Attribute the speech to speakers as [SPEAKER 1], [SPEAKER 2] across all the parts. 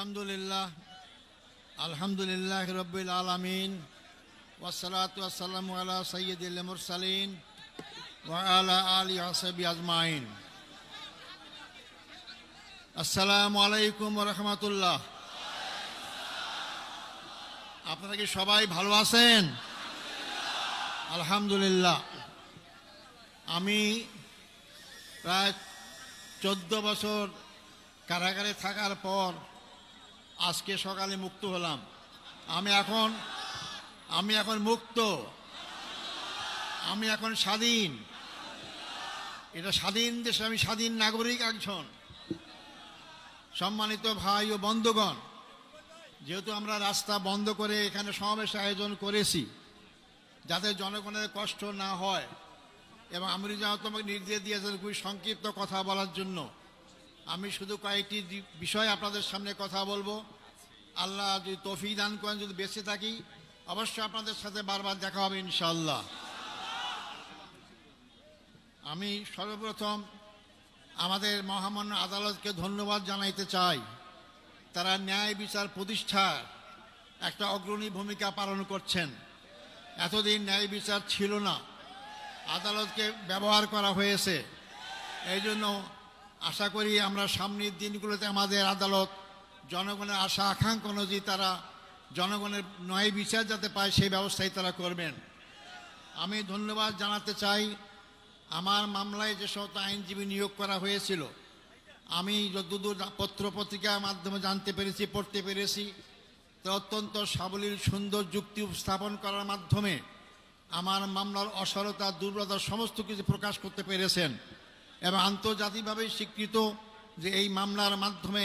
[SPEAKER 1] আলহামদুলিল্লাহ আলহামদুলিল্লাহ রব্বিল আলমিন ওয়াসালাত ওয়াসালাম আলা সৈয়দুল মুরসালিন ওয়া আলা আলি হাসাবি আজমাইন। আসসালামু আলাইকুম রহমতুল্লাহ। আপনারা কি সবাই ভালো আছেন? আলহামদুলিল্লাহ। আমি প্রায় চোদ্দ বছর কারাগারে থাকার পর আজকে সকালে মুক্ত হলাম। আমি এখন আমি এখন মুক্ত। আমি এখন স্বাধীন। এটা স্বাধীন দেশে আমি স্বাধীন নাগরিক একজন। সম্মানিত ভাই ও বন্ধুগণ, যেহেতু আমরা রাস্তা বন্ধ করে এখানে সমাবেশ আয়োজন করেছি, যাতে জনগণের কষ্ট না হয়, এবং আমি যা তোমাকে নির্দেশ দিয়েছেন খুবই সংক্ষিপ্ত কথা বলার জন্য। আমি শুধু কয়েকটি বিষয় আপনাদের সামনে কথা বলব। আল্লাহ যদি তফি দান করেন, যদি বেঁচে থাকি, অবশ্যই আপনাদের সাথে বারবার দেখা হবে ইনশাল্লাহ আমি সর্বপ্রথম আমাদের মহামান্য আদালতকে ধন্যবাদ জানাইতে চাই। তারা ন্যায় বিচার প্রতিষ্ঠার একটা অগ্রণী ভূমিকা পালন করছেন। এতদিন ন্যায় বিচার ছিল না। আদালতকে ব্যবহার করা হয়েছে। এই জন্য আশা করি আমরা সামনের দিনগুলোতে আমাদের আদালত জনগণের আশা, আকাঙ্ক্ষা অনুযায়ী তারা জনগণের ন্যায় বিচার যাতে পায়, সেই ব্যবস্থাই তারা করবেন। আমি ধন্যবাদ জানাতে চাই, আমার মামলায় যে সমস্ত আইনজীবী নিয়োগ করা হয়েছিল, আমি যতদূর পত্র পত্রিকার মাধ্যমে জানতে পেরেছি, পড়তে পেরেছি, তা অত্যন্ত সাবলীল, সুন্দর যুক্তি উপস্থাপন করার মাধ্যমে আমার মামলার অসারতা, দুর্বলতা, সমস্ত কিছু প্রকাশ করতে পেরেছেন এবং আন্তর্জাতিকভাবে স্বীকৃত যে এই মামলার মাধ্যমে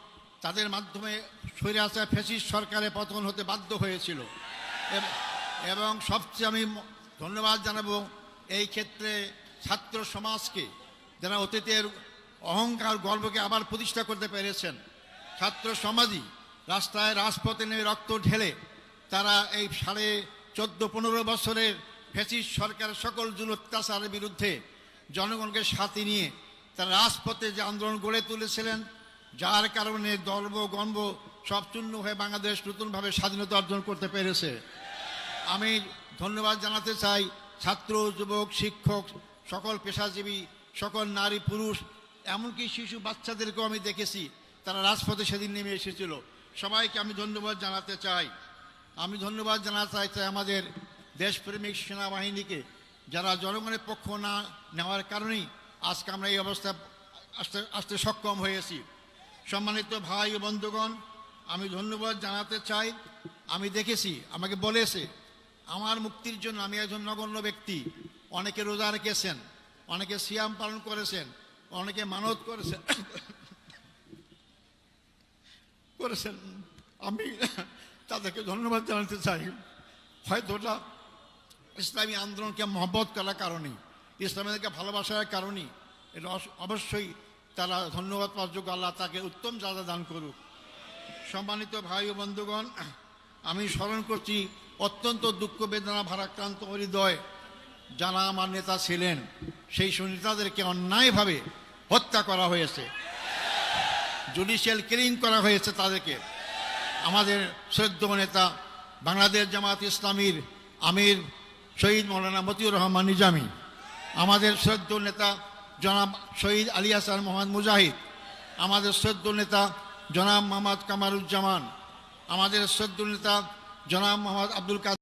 [SPEAKER 1] তাদের মাধ্যমে স্বৈরাচার ফেসিস সরকারের পতন হতে বাধ্য হয়েছিল। এবং সবচেয়ে আমি ধন্যবাদ জানাব এই ক্ষেত্রে ছাত্র সমাজকে যারা অতীতের অহংকার গর্বকে আবার প্রতিষ্ঠা করতে পেরেছেন। ছাত্র সমাজই রাস্তায় রাজপথে নেমে রক্ত ঢেলে তারা এই সাড়ে চোদ্দ, পনেরো বছরের ফেসিস সরকারের সকল জুল অত্যাচারের বিরুদ্ধে জনগণকে সাথে নিয়ে তারা রাজপথে যে আন্দোলন গড়ে তুলেছিলেন যার কারণে গর্ব গর্ব সব চূর্ণ হয়ে বাংলাদেশ নতুনভাবে স্বাধীনতা অর্জন করতে পেরেছে। আমি ধন্যবাদ জানাতে চাই ছাত্র, যুবক, শিক্ষক, সকল পেশাজীবী, সকল নারী, পুরুষ, এমনকি শিশু বাচ্চাদেরকেও আমি দেখেছি, তারা রাজপথে সেদিন নেমে এসেছিল। সবাইকে আমি ধন্যবাদ জানাতে চাই। আমি ধন্যবাদ জানাতে চাই আমাদের দেশপ্রেমিক সেনাবাহিনীকে, যারা জনগণের পক্ষ না নেওয়ার কারণেই আজকে আমরা এই অবস্থা আসতে আসতে সক্ষম হয়েছি। সম্মানিত ভাই ও বন্ধুগণ, আমি ধন্যবাদ জানাতে চাই। আমি দেখেছি, আমাকে বলেছে, আমার মুক্তির জন্য আমি একজন নগণ্য ব্যক্তি। অনেকে রোজা রেখেছেন, অনেকে সিয়াম পালন করেছেন, অনেকে মানত করেছেন। করেছেন। আমি তাদেরকে ধন্যবাদ জানাতে চাই। হয়তো ওটা ইসলামী আন্দোলনকে মহব্বত করার কারণে, ইসলামীদেরকে ভালোবাসার কারণে, এটা অবশ্যই তারা ধন্যবাদ পাওয়ার যোগ্য আল্লাহ তাকে উত্তম জাদা দান করুক। সম্মানিত ভাই ও বন্ধুগণ, আমি স্মরণ করছি অত্যন্ত দুঃখ বেদনা ভারাক্রান্ত হৃদয় যারা আমার নেতা ছিলেন, সেই সব নেতাদেরকে অন্যায়ভাবে হত্যা করা হয়েছে। জুডিশিয়াল কিলিং করা হয়েছে তাদেরকে। আমাদের শ্রদ্ধ নেতা বাংলাদেশ জামাত ইসলামীর আমির শহীদ মৌলানা মতিউর রহমান নিজামী, আমাদের শ্রদ্ধ নেতা জনাব শহীদ আলী হাসান মোহাম্মদ মুজাহিদ, আমাদের শ্রদ্ধ নেতা জনাব মোহাম্মদ কামারুজ্জামান, আমাদের শ্রদ্ধ নেতা জনাব মোহাম্মদ আব্দুল কাদের